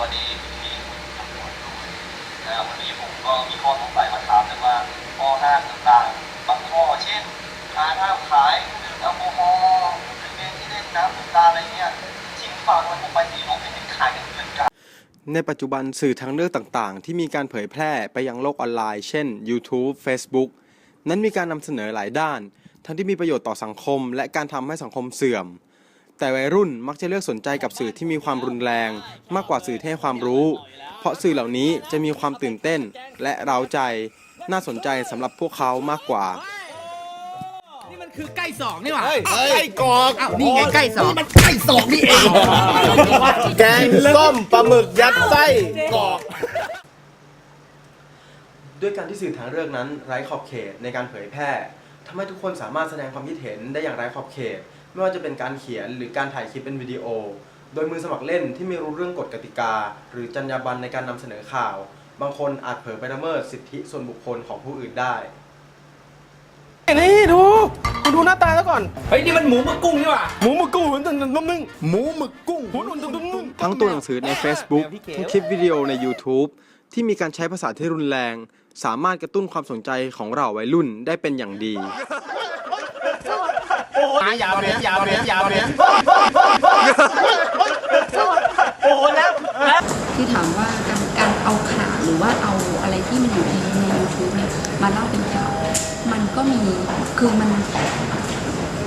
วัสดีพี่ตำรวจด้วยนะครับวันนี้ผมก็มีข้อสงสัยมาถามเลยว่าข้อห้ามต่างๆบางข้อเช่นการห้ามขายเครื่องดื่มแอลกอฮอล์หรือเล่นที่เล่นน้ำสงกรารอะไรเงี้ยจริงฟังมันผมไปที่ผมไม่เห็นขายกันเหมือนกันในปัจจุบันสื่อทางเลือกต่างๆ ที่มีการเผยแพร่ไปยังโลกออนไลน์ เช่น YouTube Facebook นั้นมีการนำเสนอหลายด้าน ทั้งที่มีประโยชน์ต่อสังคม และการทำให้สังคมเสื่อม แต่วัยรุ่นมักจะเลือกสนใจกับสื่อที่มีความรุนแรง มากกว่าสื่อที่ให้ความรู้ เพราะสื่อเหล่านี้จะมีความตื่นเต้น และเร้าใจ น่าสนใจสำหรับพวกเขามากกว่า นี่มันคือใกล้สองนี่หว่าไส้กรอกอ้าวนี่ไงใกล้สอง มันไส้สองนี่เอง แกงส้มปลาหมึกยัดไส้กรอก ด้วยการที่สื่อทางเลือกนั้นไร้ขอบเขตในการเผยแพร่ทำให้ทุกคนสามารถแสดงความคิดเห็นได้อย่างไร้ขอบเขต ไม่ว่าจะเป็นการเขียนหรือการถ่ายคลิปเป็นวิดีโอ โดยมือสมัครเล่นที่ไม่รู้เรื่องกฎกติกา หรือจรรยาบรรณในการนำเสนอข่าว บางคนอาจเผลอไปละเมิดสิทธิส่วนบุคคลของผู้อื่นได้ นี่ดูคุณดูหน้าตาแล้วก่อน เฮ้ย นี่มันหมูหมึกกุ้งนี่หว่า หมูหมึกกุ้งหุ่นนุ่มนึงหมูหมึกกุ้งหุ่นนุ่มนึงทั้งตัวหนังสือใน Facebook ทั้งคลิปวิดีโอใน YouTube ที่มีการใช้ภาษาที่รุนแรง สามารถกระตุ้นความสนใจของเราวัยรุ่นได้เป็นอย่างดี ยาวเนยยาวเนยยาวเนี้ยที่ถามว่าการการเอาข่าวหรือว่าเอาอะไรที่มันอยู่ในใน YouTube เนี่ยมาเล่าเป็นข่าว มันก็มีคือมัน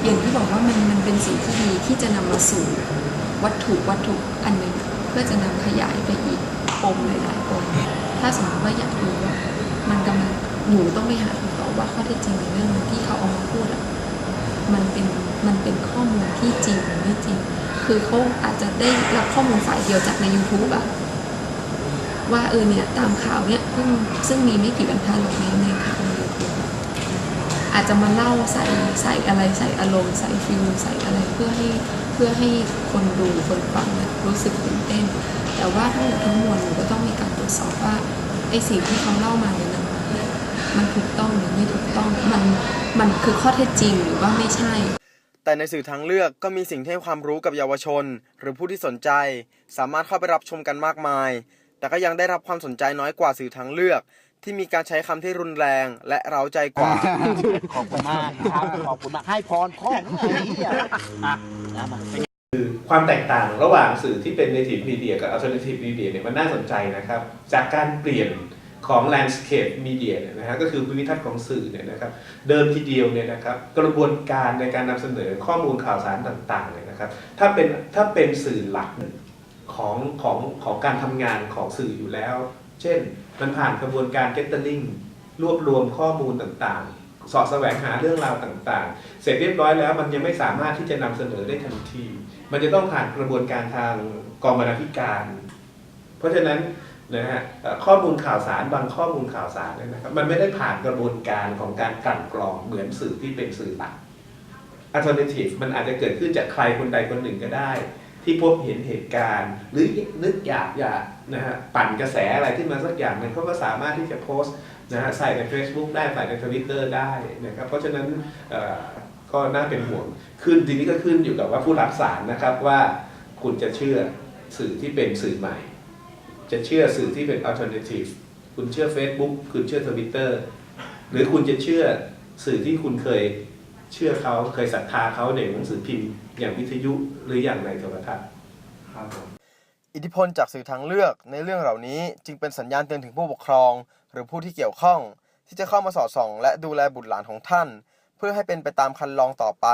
อย่างที่บอกว่ามันมันเป็นสิ่งที่ดีที่จะนำมาสู่วัตถุวัตถุอันหนึ่งเพื่อจะนำขยายไปอีกปมหลายๆปมถ้าสมมติว่าอยากรู้ว่ามันกำลังหนูต้องไปหาคำตอบว่าข้อเท็จจริงในเรื่องที่เขาเอามาพูดอะ มันเป็นมันเป็นข้อมูลที่จริงหรือไม่จริง คือเขาอาจจะได้รับข้อมูลฝ่ายเดียวจากใน YouTube อะว่าเออเนี่ยตามข่าวเนี่ยซึ่งซึ่งมีไม่กี่บรรทัดหรอกในในข่าวใน YouTube อาจจะมาเล่าใส่ใส่อะไรใส่อารมณ์ใส่ฟิลใส่อะไรเพื่อให้เพื่อให้คนดูคนฟังเนี่ยรู้สึกตื่นเต้น แต่ว่าทั้งหมดทั้งมวลหนูก็ต้องมีการตรวจสอบว่าไอ้สิ่งที่เขาเล่ามาเนี่ยมันถูกต้องหรือไม่ถูก มันมันคือข้อเท็จจริงหรือว่าไม่ใช่ แต่ในสื่อทางเลือกก็มีสิ่งที่ให้ความรู้กับเยาวชน หรือผู้ที่สนใจ สามารถเข้าไปรับชมกันมากมาย แต่ก็ยังได้รับความสนใจน้อยกว่าสื่อทางเลือก ที่มีการใช้คำที่รุนแรง และเร้าใจกว่า ขอบคุณมากครับขอบคุณมากให้พรพ่อไอ้เหี้ยอะนะมาความแตกต่างระหว่างสื่อที่เป็น native media กับ alternative media เนี่ยมันน่าสนใจนะครับ จากการเปลี่ยน ของ landscape media เนี่ยนะฮะก็คือภูมิทัศน์ของสื่อเนี่ยนะครับเดิมทีเดียวเนี่ยนะครับกระบวนการในการนำเสนอข้อมูลข่าวสารต่างๆเนี่ยนะครับถ้าเป็นถ้าเป็นสื่อหลักของของของการทำงานของสื่ออยู่แล้ว เช่นมันผ่านกระบวนการ gathering รวบรวมข้อมูลต่างๆ สอบแสวงหาเรื่องราวต่างๆ เสร็จเรียบร้อยแล้วมันยังไม่สามารถที่จะนำเสนอได้ทันที มันจะต้องผ่านกระบวนการทางกองบรรณาธิการ เพราะฉะนั้น นะฮะข้อมูลข่าวสารบางข้อมูลข่าวสารเนี่ยนะครับมันไม่ได้ผ่านกระบวนการของการกลั่นกรองเหมือนสื่อที่เป็นสื่อหลัก alternative มันอาจจะเกิดขึ้นจากใครคนใดคนหนึ่งก็ได้ ที่พบเห็นเหตุการณ์ หรือนึกอยากอยากนะฮะปั่นกระแสอะไรขึ้นมาสักอย่างหนึ่งเขาก็สามารถที่จะโพสต์นะฮะใส่ใน Facebook ได้ใส่ใน Twitter ได้นะครับเพราะฉะนั้นก็น่าเป็นห่วงขึ้นทีนี้ก็ขึ้นอยู่กับว่าผู้รับสารนะครับว่าคุณจะเชื่อสื่อที่เป็นสื่อใหม่ จะเชื่อสื่อที่เป็น alternative คุณเชื่อ Facebook คุณเชื่อ Twitter หรือคุณจะเชื่อสื่อที่คุณเคยเชื่อเขาเคยศรัทธาเขาในหนังสือพิมพ์ อย่างวิทยุหรืออย่างในโทรทัศน์ครับผมอิทธิพลจากสื่อทางเลือกในเรื่องเหล่านี้จึงเป็นสัญญาณเตือนถึงผู้ปกครอง หรือผู้ที่เกี่ยวข้อง ที่จะเข้ามาสอดส่อง และดูแลบุตรหลานของท่าน เพื่อให้เป็นไปตามคันลองต่อไป